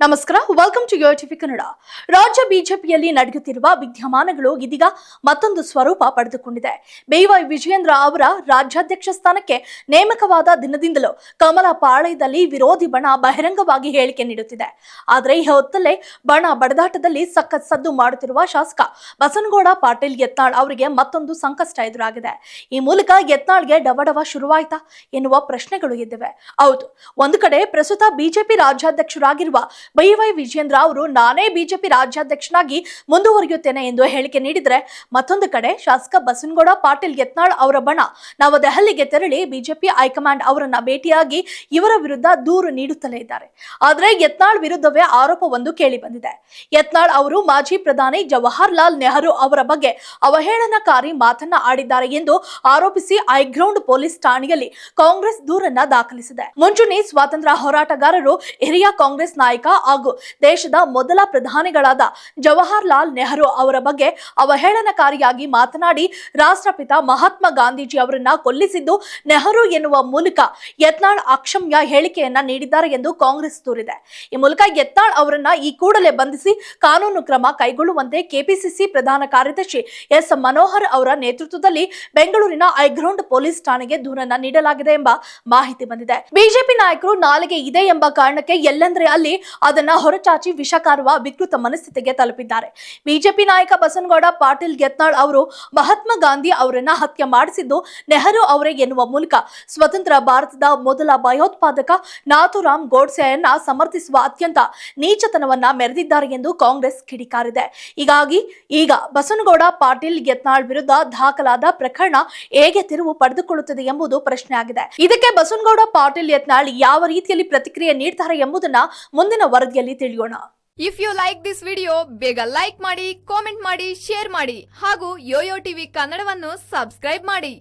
ನಮಸ್ಕಾರ welcome to TV Kannada ರಾಜ್ಯ ಬಿಜೆಪಿಯಲ್ಲಿ ನಡೆಯುತ್ತಿರುವ ವಿದ್ಯಮಾನಗಳು ಇದೀಗ ಮತ್ತೊಂದು ಸ್ವರೂಪ ಪಡೆದುಕೊಂಡಿದೆ. ಬಿವೈ ವಿಜಯೇಂದ್ರ ಅವರ ರಾಜ್ಯಾಧ್ಯಕ್ಷ ಸ್ಥಾನಕ್ಕೆ ನೇಮಕವಾದ ದಿನದಿಂದಲೂ ಕಮಲ ಪಾಳಯದಲ್ಲಿ ವಿರೋಧಿ ಬಣ ಬಹಿರಂಗವಾಗಿ ಹೇಳಿಕೆ ನೀಡುತ್ತಿದೆ. ಆದರೆ ಈ ಹೊತ್ತಲ್ಲೇ ಬಣ ಬಡದಾಟದಲ್ಲಿ ಸಖತ್ ಸದ್ದು ಮಾಡುತ್ತಿರುವ ಶಾಸಕ ಬಸನಗೌಡ ಪಾಟೀಲ್ ಯತ್ನಾಳ್ ಅವರಿಗೆ ಮತ್ತೊಂದು ಸಂಕಷ್ಟ ಎದುರಾಗಿದೆ. ಈ ಮೂಲಕ ಯತ್ನಾಳ್ಗೆ ಡವಡವ ಶುರುವಾಯ್ತಾ ಎನ್ನುವ ಪ್ರಶ್ನೆಗಳು ಇದ್ದವೆ ಹೌದು, ಒಂದು ಕಡೆ ಪ್ರಸ್ತುತ ಬಿಜೆಪಿ ರಾಜ್ಯಾಧ್ಯಕ್ಷರಾಗಿರುವ ಬೈವೈ ವಿಜೇಂದ್ರ ಅವರು ನಾನೇ ಬಿಜೆಪಿ ರಾಜ್ಯಾಧ್ಯಕ್ಷನಾಗಿ ಮುಂದುವರಿಯುತ್ತೇನೆ ಎಂದು ಹೇಳಿಕೆ ನೀಡಿದ್ರೆ ಮತ್ತೊಂದು ಕಡೆ ಶಾಸಕ ಬಸನಗೌಡ ಪಾಟೀಲ್ ಯತ್ನಾಳ್ ಅವರ ಬಣ. ನವದೆಹಲಿಗೆ ತೆರಳಿ ಬಿಜೆಪಿ ಹೈಕಮಾಂಡ್ ಅವರನ್ನ ಭೇಟಿಯಾಗಿ ಇವರ ವಿರುದ್ಧ ದೂರು ನೀಡುತ್ತಲೇ ಇದ್ದಾರೆ. ಆದರೆ ಯತ್ನಾಳ್ ವಿರುದ್ಧವೇ ಆರೋಪವೊಂದು ಕೇಳಿ ಬಂದಿದೆ. ಯತ್ನಾಳ್ ಅವರು ಮಾಜಿ ಪ್ರಧಾನಿ ಜವಾಹರ್ಲಾಲ್ ನೆಹರು ಅವರ ಬಗ್ಗೆ ಅವಹೇಳನಕಾರಿ ಮಾತನ್ನ ಆಡಿದ್ದಾರೆ ಎಂದು ಆರೋಪಿಸಿ ಐಗ್ರೌಂಡ್ ಪೊಲೀಸ್ ಠಾಣೆಯಲ್ಲಿ ಕಾಂಗ್ರೆಸ್ ದೂರನ್ನ ದಾಖಲಿಸಿದೆ. ಮುಂಚೂಣಿ ಸ್ವಾತಂತ್ರ್ಯ ಹೋರಾಟಗಾರರು ಹಿರಿಯ ಕಾಂಗ್ರೆಸ್ ನಾಯಕ ಹಾಗೂ ದೇಶದ ಮೊದಲ ಪ್ರಧಾನಿಗಳಾದ ಜವಾಹರ್ಲಾಲ್ ನೆಹರು ಅವರ ಬಗ್ಗೆ ಅವಹೇಳನಕಾರಿಯಾಗಿ ಮಾತನಾಡಿ, ರಾಷ್ಟ್ರಪಿತ ಮಹಾತ್ಮ ಗಾಂಧೀಜಿ ಅವರನ್ನ ಕೊಲ್ಲಿಸಿದ್ದು ನೆಹರು ಎನ್ನುವ ಮೂಲಕ ಯತ್ನಾಳ್ ಅಕ್ಷಮ್ಯ ಹೇಳಿಕೆಯನ್ನ ನೀಡಿದ್ದಾರೆ ಎಂದು ಕಾಂಗ್ರೆಸ್ ದೂರಿದೆ. ಈ ಮೂಲಕ ಯತ್ನಾಳ್ ಅವರನ್ನ ಈ ಕೂಡಲೇ ಬಂಧಿಸಿ ಕಾನೂನು ಕ್ರಮ ಕೈಗೊಳ್ಳುವಂತೆ ಕೆಪಿಸಿಸಿ ಪ್ರಧಾನ ಕಾರ್ಯದರ್ಶಿ ಎಸ್ ಮನೋಹರ್ ಅವರ ನೇತೃತ್ವದಲ್ಲಿ ಬೆಂಗಳೂರಿನ ಐಗ್ರೌಂಡ್ ಪೊಲೀಸ್ ಠಾಣೆಗೆ ದೂರನ್ನ ನೀಡಲಾಗಿದೆ ಎಂಬ ಮಾಹಿತಿ ಬಂದಿದೆ. ಬಿಜೆಪಿ ನಾಯಕರು ನಾಲಿಗೆ ಇದೆ ಎಂಬ ಕಾರಣಕ್ಕೆ ಎಲ್ಲೆಂದ್ರೆ ಅಲ್ಲಿ ಅದನ್ನ ಹೊರಚಾಚಿ ವಿಷಕಾರುವ ವಿಕೃತ ಮನಸ್ಥಿತಿಗೆ ತಲುಪಿದ್ದಾರೆ. ಬಿಜೆಪಿ ನಾಯಕ ಬಸನಗೌಡ, ಪಾಟೀಲ್ ಗೆತ್ನಾಳ್ ಅವರು ಮಹಾತ್ಮ ಗಾಂಧಿ ಅವರನ್ನ ಹತ್ಯೆ ಮಾಡಿಸಿದ್ದು ನೆಹರು ಅವರೇ ಎನ್ನುವ ಮೂಲಕ. ಸ್ವತಂತ್ರ ಭಾರತದ ಮೊದಲ ಭಯೋತ್ಪಾದಕ ನಾಥುರಾಮ್ ಗೋಡ್ಸೆಯನ್ನ ಸಮರ್ಥಿಸುವ ಅತ್ಯಂತ ನೀಚತನವನ್ನ ಮೆರೆದಿದ್ದಾರೆ ಎಂದು ಕಾಂಗ್ರೆಸ್ ಕಿಡಿಕಾರಿದೆ. ಹೀಗಾಗಿ ಈಗ ಬಸನಗೌಡ, ಪಾಟೀಲ್ ಗೆತ್ನಾಳ್ ವಿರುದ್ಧ ದಾಖಲಾದ ಪ್ರಕರಣ ಹೇಗೆ ತಿರುವು ಪಡೆದುಕೊಳ್ಳುತ್ತದೆ ಎಂಬುದು ಪ್ರಶ್ನೆಯಾಗಿದೆ. ಇದಕ್ಕೆ ಬಸನಗೌಡ, ಪಾಟೀಲ್ ಯತ್ನಾಳ್ ಯಾವ ರೀತಿಯಲ್ಲಿ ಪ್ರತಿಕ್ರಿಯೆ ನೀಡ್ತಾರೆ ಎಂಬುದನ್ನ ಮುಂದಿನ ವರದಿಯಲ್ಲಿ ತಿಳಿಯೋಣ. If you like this video ಬೇಗ ಲೈಕ್ ಮಾಡಿ ಕಾಮೆಂಟ್ ಮಾಡಿ ಶೇರ್ ಮಾಡಿ ಹಾಗೂ ಯೋಯೋ ಟಿವಿ ಕನ್ನಡವನ್ನು ಸಬ್ಸ್ಕ್ರೈಬ್ ಮಾಡಿ.